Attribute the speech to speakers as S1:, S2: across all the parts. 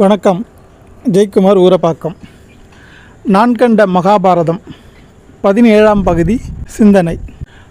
S1: வணக்கம். ஜெயக்குமார் ஊரப்பாக்கம். நான் கண்ட மகாபாரதம் பதினேழாம் பகுதி சிந்தனை.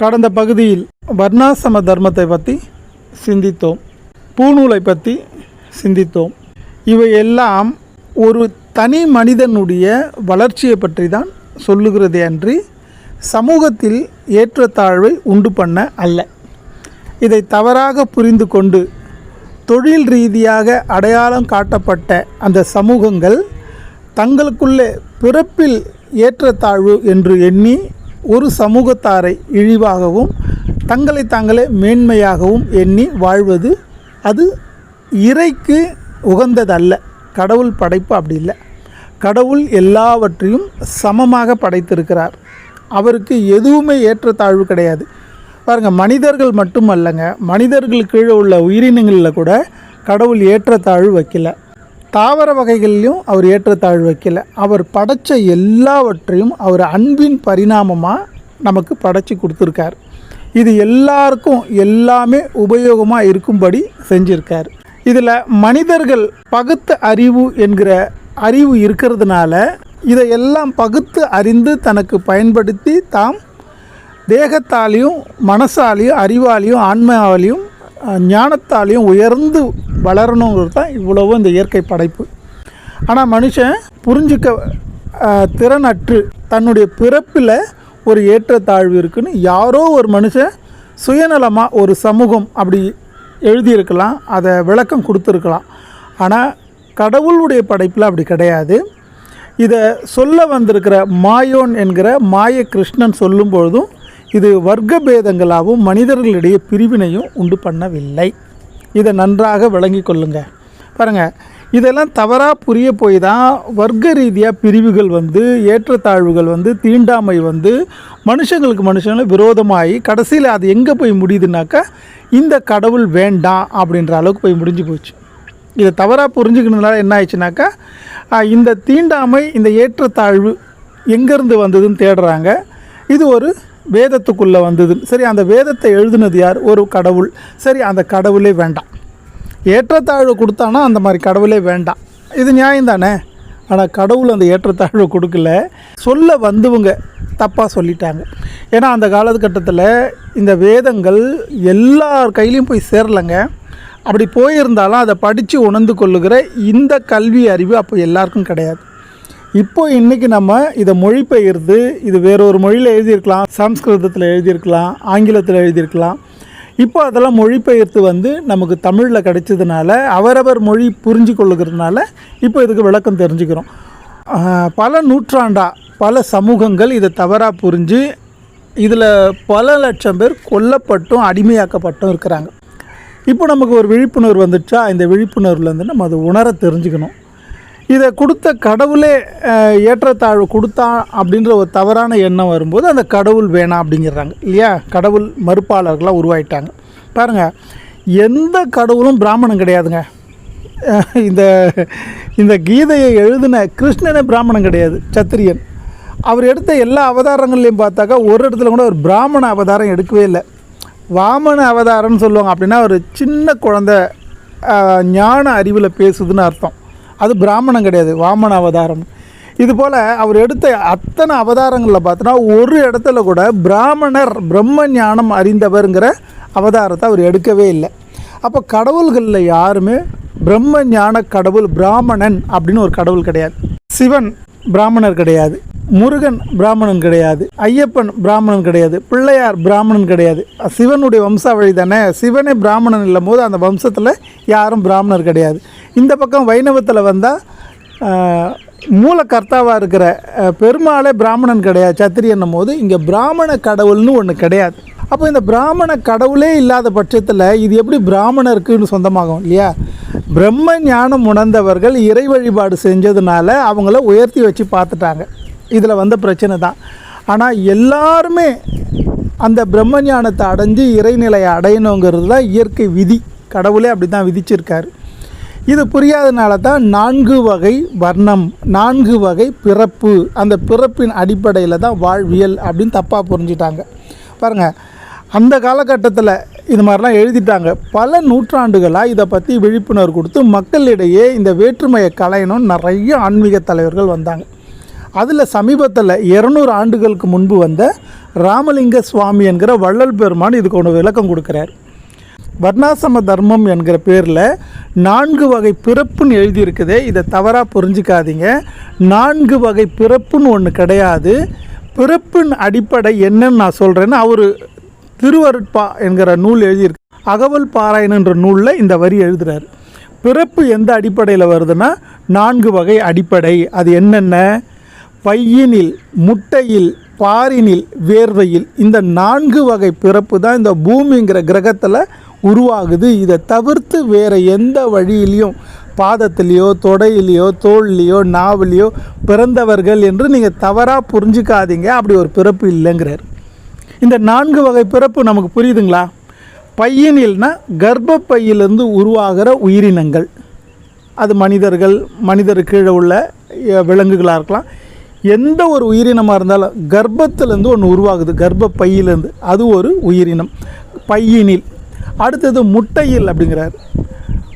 S1: கடந்த பகுதியில் வர்ணாசம தர்மத்தை பற்றி சிந்தித்தோம். பூநூலை பற்றி சிந்தித்தோம். இவை எல்லாம் ஒரு தனி மனிதனுடைய வளர்ச்சியை பற்றி தான் சொல்லுகிறதே அன்றி சமூகத்தில் ஏற்றத்தாழ்வை உண்டு பண்ண அல்ல. இதை தவறாக புரிந்து கொண்டு தொழில் ரீதியாக அடையாளம் காட்டப்பட்ட அந்த சமூகங்கள் தங்களுக்குள்ளே பிறப்பில் ஏற்றத்தாழ்வு என்று எண்ணி ஒரு சமூகத்தாரை இழிவாகவும் தங்களை தாங்களே மேன்மையாகவும் எண்ணி வாழ்வது அது இறைக்கு உகந்ததல்ல. கடவுள் படைப்பு அப்படி இல்லை. கடவுள் எல்லாவற்றையும் சமமாக படைத்திருக்கிறார். அவருக்கு எதுவுமே ஏற்றத்தாழ்வு கிடையாது. பாருங்கள் மனிதர்கள் மட்டும் அல்லங்க மனிதர்கள் கீழே உள்ள உயிரினங்களில் கூட கடவுள் ஏற்றத்தாழ்வு வைக்கல. தாவர வகைகள்லையும் அவர் ஏற்றத்தாழ்வு வைக்கல. அவர் படைச்ச எல்லாவற்றையும் அவர் அன்பின் பரிணாமமாக நமக்கு படைச்சி கொடுத்துருக்கார். இது எல்லாருக்கும் எல்லாமே உபயோகமாக இருக்கும்படி செஞ்சிருக்கார். இதில் மனிதர்கள் பகுத்து அறிவு என்கிற அறிவு இருக்கிறதுனால இதையெல்லாம் பகுத்து அறிந்து தனக்கு பயன்படுத்தி தாம் தேகத்தாலையும் மனசாலையும் அறிவாலையும் ஆன்மாவாலையும் ஞானத்தாலையும் உயர்ந்து வளரணுங்கிறது தான் இவ்வளவு இந்த இயற்கை படைப்பு. ஆனால் மனுஷன் புரிஞ்சுக்க திறனற்று தன்னுடைய பிறப்பில் ஒரு ஏற்றத்தாழ்வு இருக்குன்னு யாரோ ஒரு மனுஷன் சுயநலமாக ஒரு சமூகம் அப்படி எழுதியிருக்கலாம் அதை விளக்கம் கொடுத்துருக்கலாம். ஆனால் கடவுளுடைய படைப்பில் அப்படி கிடையாது. இதை சொல்ல வந்திருக்கிற மாயோன் என்கிற மாய கிருஷ்ணன் சொல்லும் பொழுதும் இது வர்க்க பேதங்களாகவும் மனிதர்களிடையே பிரிவினையும் உண்டு பண்ணவில்லை. இதை நன்றாக விளங்கி கொள்ளுங்க. பாருங்கள் இதெல்லாம் தவறாக புரிய போய் தான் வர்க்க ரீதியாக பிரிவுகள் வந்து ஏற்றத்தாழ்வுகள் வந்து தீண்டாமை வந்து மனுஷங்களுக்கு மனுஷங்களும் விரோதமாகி கடைசியில் அது எங்கே போய் முடியுதுனாக்கா இந்த கடவுள் வேண்டாம் அப்படின்ற அளவுக்கு போய் முடிஞ்சு போச்சு. இதை தவறாக புரிஞ்சுக்கணுனால என்ன ஆயிடுச்சுனாக்கா இந்த தீண்டாமை இந்த ஏற்றத்தாழ்வு எங்கேருந்து வந்ததுன்னு தேடுறாங்க. இது ஒரு வேதத்துக்குள்ளே வந்தது. சரி அந்த வேதத்தை எழுதுனது யார்? ஒரு கடவுள். சரி அந்த கடவுளே வேண்டாம். ஏற்றத்தாழ்வு கொடுத்தானா அந்த மாதிரி கடவுளே வேண்டாம். இது நியாயம் தானே? ஆனால் கடவுள் அந்த ஏற்றத்தாழ்வு கொடுக்கல. சொல்ல வந்தவங்க தப்பாக சொல்லிட்டாங்க. ஏன்னா அந்த காலகட்டத்தில் இந்த வேதங்கள் எல்லார் கையிலையும் போய் சேரலைங்க. அப்படி போயிருந்தாலும் அதை படித்து உணர்ந்து கொள்ளுகிற இந்த கல்வி அறிவு அப்போ எல்லாருக்கும் கிடையாது. இப்போ இன்றைக்கி நம்ம இதை மொழிபெயர்த்து இது வேறொரு மொழியில் எழுதியிருக்கலாம் சம்ஸ்கிருதத்தில் எழுதியிருக்கலாம் ஆங்கிலத்தில் எழுதியிருக்கலாம். இப்போ அதெல்லாம் மொழிபெயர்த்து வந்து நமக்கு தமிழில் கிடைச்சதுனால அவரவர் மொழி புரிஞ்சு கொள்ளுகிறதுனால இப்போ இதுக்கு விளக்கம் தெரிஞ்சுக்கிறோம். பல நூற்றாண்டாக பல சமூகங்கள் இதை தவறாக புரிஞ்சு இதில் பல லட்சம் பேர் கொல்லப்பட்டும் அடிமையாக்கப்பட்டும் இருக்கிறாங்க. இப்போ நமக்கு ஒரு விழிப்புணர்வு வந்துச்சா இந்த விழிப்புணர்வுலேருந்து நம்ம அதை உணர தெரிஞ்சுக்கணும். இதை கொடுத்த கடவுளே ஏற்றத்தாழ்வு கொடுத்தா அப்படின்ற ஒரு தவறான எண்ணம் வரும்போது அந்த கடவுள் வேணாம் அப்படிங்கிறாங்க. இல்லையா? கடவுள் மறுப்பாளர்களாக உருவாயிட்டாங்க. பாருங்கள் எந்த கடவுளும் பிராமணன் கிடையாதுங்க. இந்த இந்த கீதையை எழுதின கிருஷ்ணனே பிராமணன் கிடையாது சத்திரியன். அவர் எடுத்த எல்லா அவதாரங்கள்லையும் பார்த்தாக்கா ஒரு இடத்துல கூட ஒரு பிராமண அவதாரம் எடுக்கவே இல்லை. வாமன அவதாரம்னு சொல்லுவாங்க அப்படின்னா ஒரு சின்ன குழந்த ஞான அறிவில் பேசுதுன்னு அர்த்தம். அது பிராமணம் கிடையாது வாமன அவதாரம். இது போல் அவர் எடுத்த அத்தனை அவதாரங்களில் பார்த்தோன்னா ஒரு இடத்துல கூட பிராமணர் பிரம்ம ஞானம் அறிந்தவருங்கிற அவதாரத்தை அவர் எடுக்கவே இல்லை. அப்போ கடவுள்களில் யாருமே பிரம்ம ஞான கடவுள் பிராமணன் அப்படின்னு ஒரு கடவுள் கிடையாது. சிவன் பிராமணர் கிடையாது. முருகன் பிராமணன் கிடையாது. ஐயப்பன் பிராமணன் கிடையாது. பிள்ளையார் பிராமணன் கிடையாது. சிவனுடைய வம்சாவழி தானே? சிவனே பிராமணன் இல்லும் போது அந்த வம்சத்தில் யாரும் பிராமணர் கிடையாது. இந்த பக்கம் வைணவத்தில் வந்தால் மூலக்கர்த்தாவாக இருக்கிற பெருமாளே பிராமணன் கிடையாது. சத்திரியன்னும் போது இங்கே பிராமண கடவுள்னு ஒன்று கிடையாது. அப்போ இந்த பிராமண கடவுளே இல்லாத பட்சத்தில் இது எப்படி பிராமணருக்குன்னு சொந்தமாகும் இல்லையா? பிரம்ம ஞானம் உணர்ந்தவர்கள் இறை வழிபாடு செஞ்சதுனால அவங்கள உயர்த்தி வச்சு பார்த்துட்டாங்க. இதில் வந்த பிரச்சனை தான். ஆனால் எல்லாருமே அந்த பிரம்ம ஞானத்தை அடைஞ்சு இறைநிலையை அடையணுங்கிறது தான் இயற்கை விதி. கடவுளே அப்படி தான் விதிச்சிருக்காரு. இது புரியாதனால தான் நான்கு வகை வர்ணம் நான்கு வகை பிறப்பு அந்த பிறப்பின் அடிப்படையில் தான் வாழ்வியல் அப்படின்னு தப்பாக புரிஞ்சிட்டாங்க. பாருங்கள் அந்த காலகட்டத்தில் இது மாதிரிலாம் எழுதிட்டாங்க. பல நூற்றாண்டுகளாக இதை பற்றி விழிப்புணர்வு கொடுத்து மக்களிடையே இந்த வேற்றுமையை களையணும்னு நிறைய ஆன்மீக தலைவர்கள் வந்தாங்க. அதில் சமீபத்தில் இரநூறு ஆண்டுகளுக்கு முன்பு வந்த ராமலிங்க சுவாமி என்கிற வள்ளல் பெருமான் இதுக்கு ஒன்று விளக்கம் கொடுக்குறார். வர்ணாசம தர்மம் என்கிற பேரில் நான்கு வகை பிறப்புன்னு எழுதியிருக்குதே இதை தவறாக புரிஞ்சிக்காதீங்க. நான்கு வகை பிறப்புன்னு ஒன்று கிடையாது. பிறப்பின் அடிப்படை என்னன்னு நான் சொல்கிறேன்னு அவர் திருவருட்பா என்கிற நூல் எழுதியிருக்கு. அகவல் பாராயணன்ற நூலில் இந்த வரி எழுதுகிறார் பிறப்பு எந்த அடிப்படையில் வருதுன்னா நான்கு வகை அடிப்படை. அது என்னென்ன? பையினில் முட்டையில் பாரினில் வேர்வையில். இந்த நான்கு வகை பிறப்பு தான் இந்த பூமிங்கிற கிரகத்தில் உருவாகுது. இதை தவிர்த்து வேறு எந்த வழியிலையும் பாதத்திலேயோ தொடையிலையோ தோல்லையோ நாவிலையோ பிறந்தவர்கள் என்று நீங்கள் தவறாக புரிஞ்சுக்காதீங்க. அப்படி ஒரு பிறப்பு இல்லைங்கிறார். இந்த நான்கு வகை பிறப்பு நமக்கு புரியுதுங்களா? பையனில்னா கர்ப்பப்பையிலிருந்து உருவாகிற உயிரினங்கள். அது மனிதர்கள் மனிதர் கீழே உள்ள விலங்குகளாக இருக்கலாம். எந்த ஒரு உயிரினமாக இருந்தாலும் கர்ப்பத்திலேருந்து ஒன்று உருவாகுது கர்ப்பப்பையிலேருந்து. அது ஒரு உயிரினம். பையினில். அடுத்தது முட்டையில் அப்படிங்கிறார்.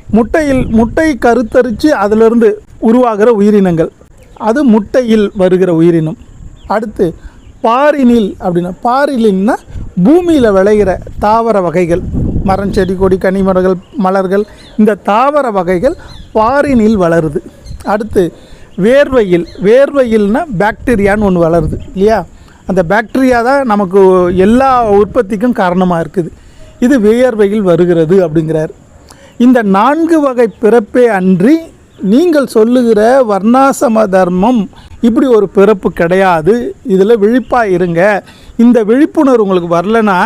S1: முட்டையில் முட்டை கருத்தரித்து அதிலிருந்து உருவாகிற உயிரினங்கள். அது முட்டையில் வருகிற உயிரினம். அடுத்து பாரினில் அப்படின்னா பாரிலின்னா பூமியில் விளைகிற தாவர வகைகள் மரம் செடி கொடி கனிமரங்கள் மலர்கள் இந்த தாவர வகைகள் பாரினில் வளருது. அடுத்து வேர்வையில் வேர்வையில்னா பாக்டீரியான்னு ஒன்று வளருது இல்லையா? அந்த பாக்டீரியா தான் நமக்கு எல்லா உற்பத்திக்கும் காரணமாக இருக்குது. இது வியர்வையில் வருகிறது அப்படிங்கிறார். இந்த நான்கு வகை பிறப்பே அன்றி நீங்கள் சொல்லுகிற வர்ணாசம தர்மம் இப்படி ஒரு பிறப்பு கிடையாது. இதில் விழிப்பாக இருங்க. இந்த விழிப்புணர்வு உங்களுக்கு வரலனா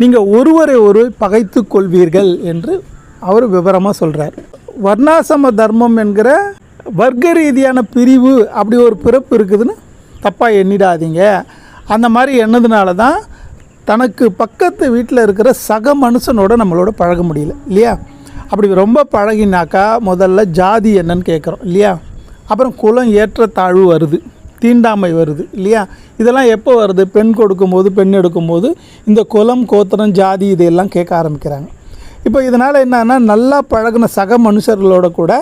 S1: நீங்கள் ஒருவரை ஒரு பகைத்து கொள்வீர்கள் என்று அவர் விவரமாக சொல்கிறார் வர்ணாசம தர்மம் என்கிற வர்க்க ரீதியான பிரிவு அப்படி ஒரு பிறப்பு இருக்குதுன்னு தப்பாக எண்ணிடாதீங்க. அந்த மாதிரி எண்ணதுனால தான் தனக்கு பக்கத்து வீட்டில் இருக்கிற சக மனுஷனோட நம்மளோட பழக முடியல இல்லையா? அப்படி ரொம்ப பழகினாக்கா முதல்ல ஜாதி என்னன்னு கேட்குறோம் இல்லையா? அப்புறம் குலம் ஏற்றத்தாழ்வு வருது தீண்டாமை வருது இல்லையா? இதெல்லாம் எப்போ வருது? பெண் கொடுக்கும்போது பெண் எடுக்கும்போது இந்த குலம் கோத்திரம் ஜாதி இதையெல்லாம் கேட்க ஆரம்பிக்கிறாங்க. இப்போ இதனால் என்னன்னா நல்லா பழகுன சக மனுஷர்களோட கூட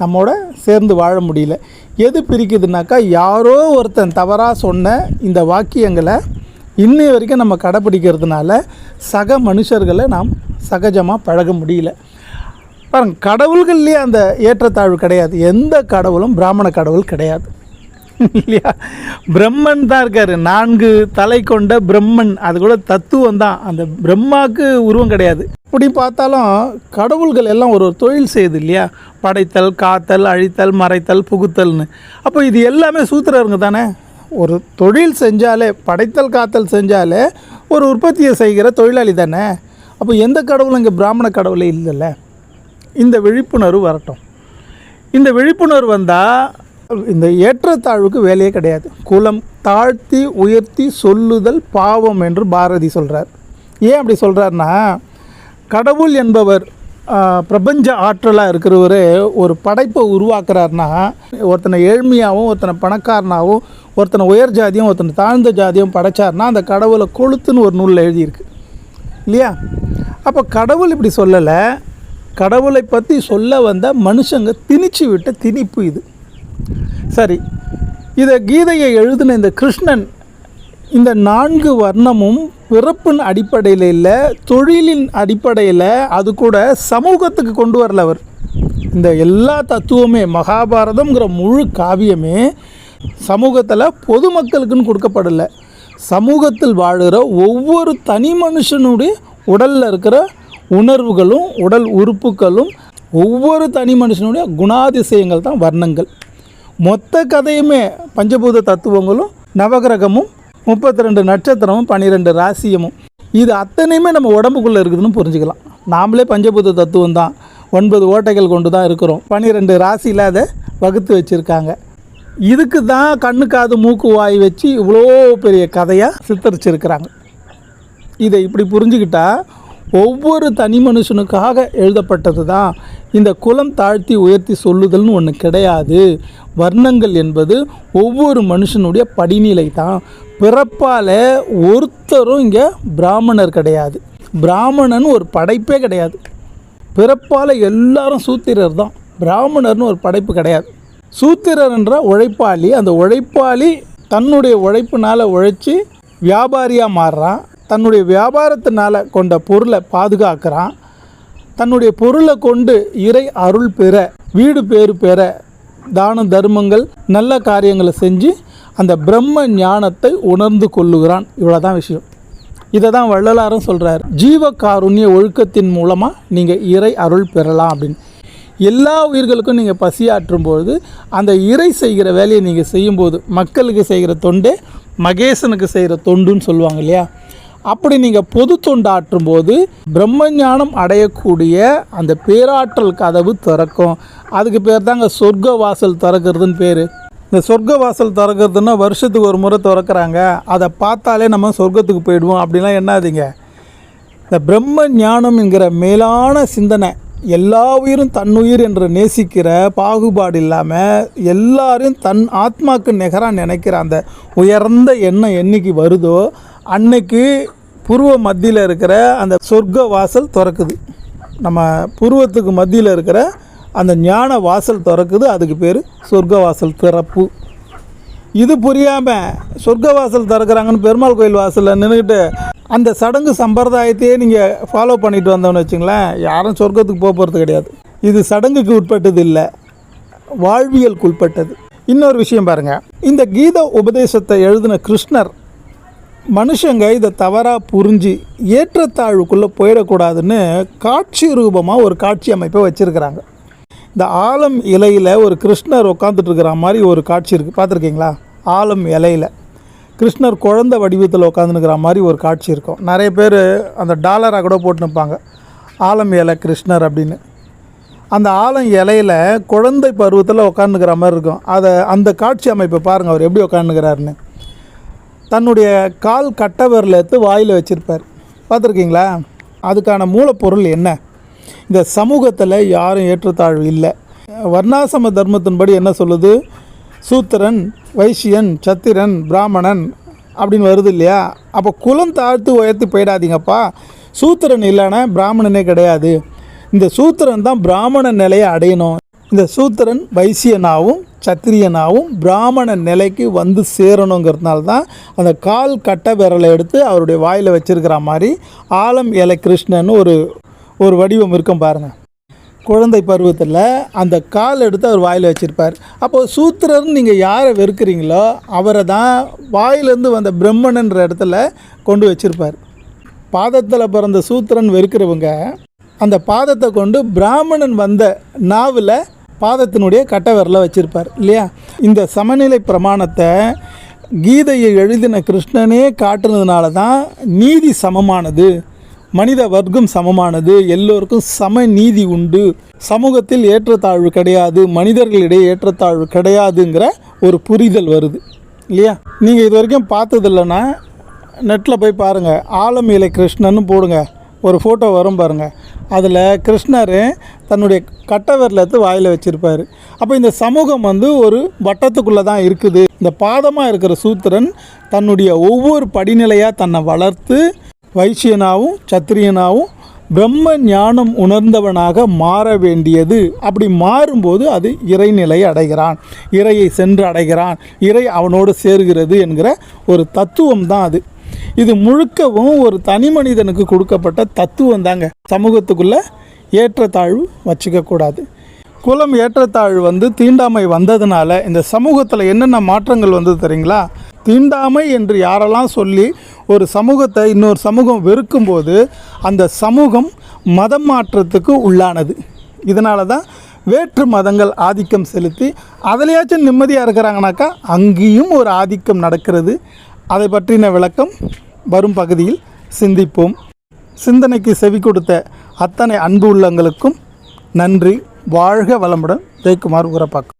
S1: நம்மோட சேர்ந்து வாழ முடியல. எது பிரிக்குதுனாக்கா யாரோ ஒருத்தன் தவறாக சொன்ன இந்த வாக்கியங்களை இன்னை வரைக்கும் நம்ம கடைப்பிடிக்கிறதுனால சக மனுஷர்களை நாம் சகஜமாக பழக முடியல. பாருங்க கடவுள்கள்லேயே அந்த ஏற்றத்தாழ்வு கிடையாது. எந்த கடவுளும் பிராமண கடவுள் கிடையாது. இல்லையா? பிரம்மன் தான் இருக்கார். நான்கு தலை கொண்ட பிரம்மன். அது கூட தத்துவம் தான். அந்த பிரம்மாவுக்கு உருவம் கிடையாது. இப்படி பார்த்தாலும் கடவுள்கள் எல்லாம் ஒரு ஒரு தொழில் செய்யுது இல்லையா? படைத்தல் காத்தல் அழித்தல் மறைத்தல் புகுத்தல்னு. அப்போ இது எல்லாமே சூத்திரருங்க தானே? ஒரு தொழில் செஞ்சாலே படைத்தல் காத்தல் செஞ்சாலே ஒரு உற்பத்தியை செய்கிற தொழிலாளி தானே? அப்போ எந்த கடவுளும் இங்கே பிராமண கடவுளே இல்லைல்ல. இந்த விழிப்புணர்வு வரட்டும். இந்த விழிப்புணர்வு வந்தால் இந்த ஏற்றத்தாழ்வுக்கு வேலையே கிடையாது. குலம் தாழ்த்தி உயர்த்தி சொல்லுதல் பாவம் என்று பாரதி சொல்கிறார் ஏன் அப்படி சொல்கிறாருன்னா கடவுள் என்பவர் பிரபஞ்ச ஆற்றலாக இருக்கிறவர் ஒரு படைப்பை உருவாக்குறாருனா ஒருத்தனை ஏழ்மையாகவும் ஒருத்தனை பணக்காரனாகவும் ஒருத்தனை உயர் ஜாதியும் ஒருத்தனை தாழ்ந்த ஜாதியும் படைச்சார்னா அந்த கடவுளை கொளுத்துன்னு ஒரு நூலில் எழுதியிருக்கு. இல்லையா? அப்போ கடவுள் இப்படி சொல்லலை கடவுளை பற்றி சொல்ல வந்த மனுஷங்க திணிச்சு விட்ட திணிப்பு இது. சரி இதை கீதையை எழுதின இந்த கிருஷ்ணன் இந்த நான்கு வர்ணமும் பிறப்பின் அடிப்படையில் இல்லை தொழிலின் அடிப்படையில் அது கூட சமூகத்துக்கு கொண்டு வரல அவர். இந்த எல்லா தத்துவமே மகாபாரதம்ங்கிற முழு காவியமே சமூகத்தில் பொதுமக்களுக்குன்னு கொடுக்கப்படலை. சமூகத்தில் வாழ்கிற ஒவ்வொரு தனி மனுஷனுடைய உடலில் இருக்கிற உணர்வுகளும் உடல் உறுப்புகளும் ஒவ்வொரு தனி மனுஷனுடைய குணாதிசயங்கள் தான் வர்ணங்கள். மொத்த கதையுமே பஞ்சபூத தத்துவங்களும் நவகிரகமும் முப்பத்தி ரெண்டு நட்சத்திரமும் பன்னிரெண்டு ராசியமும். இது அத்தனையுமே நம்ம உடம்புக்குள்ளே இருக்குதுன்னு புரிஞ்சுக்கலாம். நாமளே பஞ்சபூத தத்துவம் தான். ஒன்பது ஓட்டைகள் கொண்டு தான் இருக்கிறோம். பன்னிரெண்டு ராசியில் அதை வகுத்து வச்சுருக்காங்க. இதுக்கு தான் கண்ணு காது மூக்கு வாய் வச்சு இவ்வளோ பெரிய கதையாக சித்தரிச்சிருக்கிறாங்க. இதை இப்படி புரிஞ்சுக்கிட்டால் ஒவ்வொரு தனி மனுஷனுக்காக எழுதப்பட்டது தான் இந்த குலம் தாழ்த்தி உயர்த்தி சொல்லுதல்னு ஒன்று கிடையாது. வர்ணங்கள் என்பது ஒவ்வொரு மனுஷனுடைய படிநிலை தான் பிறப்பால் ஒருத்தரும் இங்கே பிராமணர் கிடையாது. பிராமணன் ஒரு படைப்பே கிடையாது. பிறப்பால் எல்லாரும் சூத்திரர் தான் பிராமணர்னு ஒரு படைப்பு கிடையாது. சூத்திரர் என்ற உழைப்பாளி அந்த உழைப்பாளி தன்னுடைய உழைப்பினால் உழைச்சி வியாபாரியாக மாறுறான். தன்னுடைய வியாபாரத்தினால் கொண்ட பொருளை பாதுகாக்கிறான். தன்னுடைய பொருளை கொண்டு இறை அருள் பெற வீடு பேறு பெற தான தர்மங்கள் நல்ல காரியங்களை செஞ்சு அந்த பிரம்ம ஞானத்தை உணர்ந்து கொள்ளுகிறான். இவ்வளோதான் விஷயம். இதை தான் வள்ளலாரும் சொல்கிறார் ஜீவ காருண்ய ஒழுக்கத்தின் மூலமாக நீங்கள் இறை அருள் பெறலாம் அப்படின்னு. எல்லா உயிர்களுக்கும் நீங்கள் பசியாற்றும் பொழுது அந்த இறை செய்கிற வேலையை நீங்கள் செய்யும்போது மக்களுக்கு செய்கிற தொண்டே மகேசனுக்கு செய்கிற தொண்டுன்னு சொல்லுவாங்க இல்லையா? அப்படி நீங்கள் பொது தொண்டாற்றும் போது பிரம்மஞானம் அடையக்கூடிய அந்த பேராற்றல் கதவு திறக்கும். அதுக்கு பேர் தாங்க சொர்க்க வாசல் திறக்கிறதுன்னு பேர். இந்த சொர்க்க வாசல் திறக்கிறதுன்னா வருஷத்துக்கு ஒரு முறை திறக்கிறாங்க. அதை பார்த்தாலே நம்ம சொர்க்கத்துக்கு போயிடுவோம். அப்படிலாம் என்னாதீங்க இந்த பிரம்ம ஞானம் என்கிற மேலான சிந்தனை எல்லா உயிரும் தன்னுயிர் என்று நேசிக்கிற பாகுபாடு இல்லாமல் எல்லாரையும் தன் ஆத்மாக்கு நிகராக நினைக்கிற அந்த உயர்ந்த எண்ணம் என்னைக்கு வருதோ அன்னைக்கு பூர்வ மத்தியில் இருக்கிற அந்த சொர்க்க வாசல் திறக்குது. நம்ம பூர்வத்துக்கு மத்தியில் இருக்கிற அந்த ஞான வாசல் திறக்குது. அதுக்கு பேர் சொர்க்க வாசல் திறப்பு. இது புரியாமல் சொர்க்க வாசல் திறக்கிறாங்கன்னு பெருமாள் கோயில் வாசலில் நின்றுக்கிட்டு அந்த சடங்கு சம்பிரதாயத்தையே நீங்கள் ஃபாலோ பண்ணிட்டு வந்தோம்னு வச்சுங்களேன் யாரும் சொர்க்கத்துக்கு போக போகிறது கிடையாது. இது சடங்குக்கு உட்பட்டது இல்லை வாழ்வியலுக்கு உட்பட்டது. இன்னொரு விஷயம் பாருங்கள் இந்த கீத உபதேசத்தை எழுதின கிருஷ்ணர் மனுஷங்க இதை தவறாக புரிஞ்சு ஏற்றத்தாழ்வுக்குள்ளே போயிடக்கூடாதுன்னு காட்சி ரூபமாக ஒரு காட்சி அமைப்பை வச்சுருக்கிறாங்க. இந்த ஆலம் இலையில் ஒரு கிருஷ்ணர் உட்காந்துட்டுருக்குற மாதிரி ஒரு காட்சி இருக்குது பார்த்துருக்கீங்களா? ஆலம் இலையில். கிருஷ்ணர் குழந்தை வடிவத்தில் உட்காந்துருக்கிற மாதிரி ஒரு காட்சி இருக்கும். நிறைய பேர் அந்த டாலராக கூட போட்டு நிற்பாங்க ஆலம் இலை கிருஷ்ணர் அப்படின்னு. அந்த ஆலம் இலையில் குழந்தை பருவத்தில் உட்காந்துக்கிற மாதிரி இருக்கும். அதை அந்த காட்சி அமைப்பை பாருங்கள் அவர் எப்படி உட்காந்துக்கிறாருன்னு தன்னுடைய கால் கட்டவரில் எடுத்து வாயில் வச்சுருப்பார். பார்த்துருக்கீங்களா? அதுக்கான மூலப்பொருள் என்ன? இந்த சமூகத்தில் யாரும் ஏற்றத்தாழ்வு இல்லை. வர்ணாசிரம தர்மத்தின்படி என்ன சொல்லுது? சூத்திரன் வைசியன் சத்திரன் பிராமணன் அப்படின்னு வருது இல்லையா? அப்போ குலம் தாழ்த்து உயர்த்தி போயிடாதீங்கப்பா. சூத்திரன் இல்லைன்னா பிராமணனே கிடையாது. இந்த சூத்திரன் தான் பிராமண நிலையை அடையணும். இந்த சூத்திரன் வைசியனாகவும் சத்திரியனாகவும் பிராமண நிலைக்கு வந்து சேரணுங்கிறதுனால தான் அந்த கால் கட்ட விரலை எடுத்து அவருடைய வாயில் வச்சிருக்கிற மாதிரி ஆலம் இலை கிருஷ்ணன்னு ஒரு ஒரு வடிவம் இருக்கும் பாருங்கள் குழந்தை பருவத்தில் அந்த கால் எடுத்து அவர் வாயில் வச்சுருப்பார். அப்போது சூத்திரர்னு நீங்கள் யாரை வெறுக்கிறீங்களோ அவரை தான் வாயிலேருந்து வந்த பிரம்மணன்ற இடத்துல கொண்டு வச்சுருப்பார். பாதத்தில் பிறந்த சூத்திரன் வெறுக்கிறவங்க அந்த பாதத்தை கொண்டு பிராமணன் வந்த நாவில் பாதத்தினுடைய கட்ட விரலை வச்சுருப்பார் இல்லையா? இந்த சமநிலை பிரமாணத்தை கீதையை எழுதின கிருஷ்ணனே காட்டுனதுனால தான் நீதி சமமானது மனித வர்க்கம் சமமானது எல்லோருக்கும் சம நீதி உண்டு. சமூகத்தில் ஏற்றத்தாழ்வு கிடையாது மனிதர்களிடையே ஏற்றத்தாழ்வு கிடையாதுங்கிற ஒரு புரிதல் வருது இல்லையா? நீங்கள் இது வரைக்கும் பார்த்ததில்லைன்னா நெட்டில் போய் பாருங்கள் ஆலம் இலை கிருஷ்ணன்னு போடுங்க. ஒரு ஃபோட்டோ வரும் பாருங்கள் அதில் கிருஷ்ணர் தன்னுடைய கட்டவரில் எடுத்து வாயில் வச்சுருப்பார். அப்போ இந்த சமூகம் வந்து ஒரு வட்டத்துக்குள்ளே தான் இருக்குது. இந்த பாதமாக இருக்கிற சூத்திரன் தன்னுடைய ஒவ்வொரு படிநிலையாக தன்னை வளர்த்து வைசியனாகவும் சத்திரியனாகவும் பிரம்ம ஞானம் உணர்ந்தவனாக மாற வேண்டியது. அப்படி மாறும்போது அது இறைநிலையை அடைகிறான். இறையை சென்று அடைகிறான். இறை அவனோடு சேர்கிறது என்கிற ஒரு தத்துவம் தான் அது. இது முழுக்கவும் ஒரு தனி மனிதனுக்கு கொடுக்கப்பட்ட தத்துவம் தாங்க சமூகத்துக்குள்ளே ஏற்றத்தாழ்வு வச்சுக்கக்கூடாது. குலம் ஏற்றத்தாழ்வு வந்து தீண்டாமை வந்ததுனால இந்த சமூகத்தில் என்னென்ன மாற்றங்கள் வந்தது தெரியுங்களா? தீண்டாமை என்று யாரெல்லாம் சொல்லி ஒரு சமூகத்தை இன்னொரு சமூகம் வெறுக்கும்போது அந்த சமூகம் மதம் மாற்றத்துக்கு உள்ளானது. இதனால தான் வேற்று மதங்கள் ஆதிக்கம் செலுத்தி அதிலையாச்சும் நிம்மதியாக இருக்கிறாங்கனாக்கா அங்கேயும் ஒரு ஆதிக்கம் நடக்கிறது. அதை பற்றின விளக்கம் வரும் பகுதியில் சிந்திப்போம். சிந்தனைக்கு செவி கொடுத்த அத்தனை அன்பு உள்ளங்களுக்கும் நன்றி. வாழ்க வளமுடன் ஜெயக்குமார் உரப்பாக்கம்.